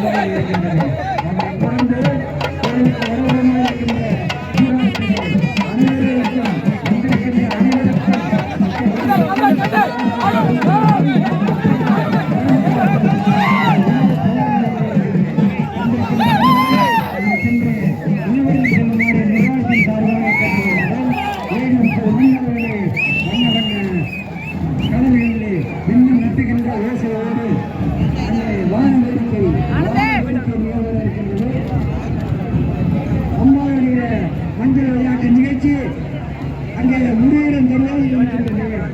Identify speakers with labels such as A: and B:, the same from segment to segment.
A: இருக்கின்றன மஞ்சள் விளையாட்டு நிகழ்ச்சி அங்கே முருகன் தெரியாது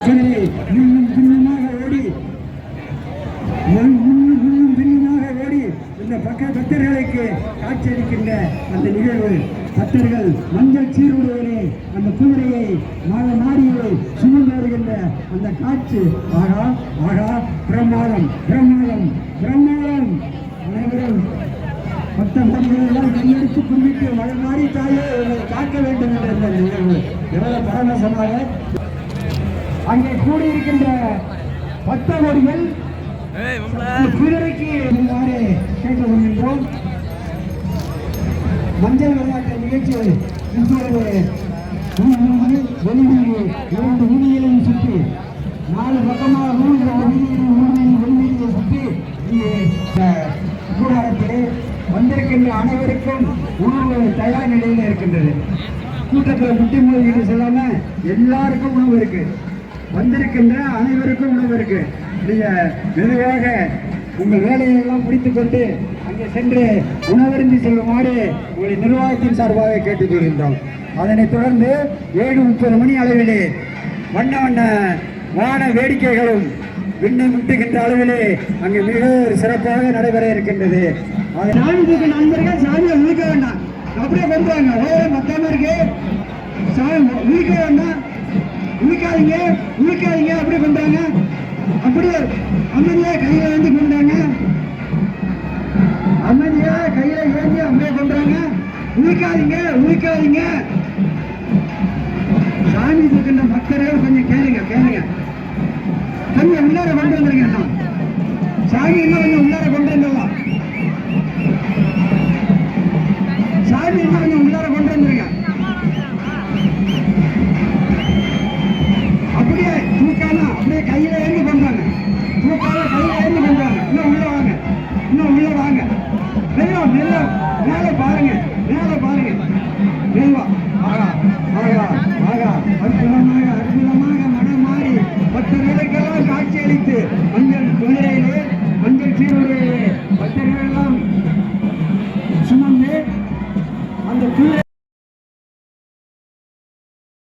A: Thank. அந்த நிகழ்வு பக்தர்கள் மஞ்சள் சீருடையிலே அந்த குதிரையை மாத மாடியை சுமந்து வருகின்ற அந்த காட்சி. ஆகா ஆகா பிரமாதம் பிரமாதம் பிரமாதம். அனைவரும் பக்த மனிதர்களெல்லாம் கையெடுத்து கும்பிட்டு மழை மாறி தாயே காக்க வேண்டும் என்ற இந்த நிகழ்வு. எவ்வளவு பரவசமாக அங்கே கூடியிருக்கின்ற பக்த கோடிகள் குதிரைக்கு இவ்வாறு கேட்டுக் கொள்கின்றோம் மஞ்சள் விளையாட்டு நிகழ்ச்சிகளை இப்பொழுது வெளிவீடு இரண்டு வீதிகளையும் சுற்றி நாலு பக்கமாக மூன்று வீதிகளையும் மூணு வெளிவீதியை சுற்றி கூடாரத்திலே வந்திருக்கின்ற அனைவருக்கும் உணவு தயார் நிலையில் இருக்கின்றது. கூட்டத்தில் முட்டி மோதிக்கிட்டு சொல்லாம எல்லாருக்கும் உணவு இருக்கு. வந்திருக்கின்ற அனைவருக்கும் உணவு இருக்கு. நீங்க மெதுவாக உங்கள் வேலையெல்லாம் எல்லாம் கொண்டு அங்கே சென்று உணவருந்தி செல்லுமாறு உங்களை நிர்வாகத்தின் சார்பாக கேட்டுக்கொள்கின்றோம் அதனைத் தொடர்ந்து ஏழு முப்பது மணி அளவிலே வண்ண வண்ண வான வேடிக்கைகளும் விண்ணை முட்டுகின்ற அளவிலே அங்கே மிக சிறப்பாக நடைபெற இருக்கின்றது. அதை நான்கு நண்பர்கள் சாமியை உழுக்க வேண்டாம். அப்படியே கொண்டு ஓரம் ஓ மொத்தமா இருக்கு. சாமி உழுக்க வேண்டாம். உழுக்காதீங்க உழுக்காதீங்க அப்படியே கொண்டாங்க அப்படியே அமைதியாக கையில் வந்து கொண்டாங்க அமைதியா கையில ஏந்தி அப்படியே கொண்டாங்க உழுக்காதீங்க உழுக்காதீங்க சாமி இருக்கின்ற பக்தர்கள் கொஞ்சம் கேளுங்க கேளுங்க. கொஞ்சம் உள்ளார கொண்டு வந்துருங்க சாமி இன்னும் கொஞ்சம் உள்ளார கொண்டு வந்துடலாம். சாமி இன்னும் கொஞ்சம் உள்ளார கொண்டு வந்துருங்க. அப்படியே தூக்காம அப்படியே கையில ஏந்தி பண்றாங்க மெல்ல மேல பாருங்க. மேல பாருங்க. தெய்வா ஆகா ஆகா ஆகா.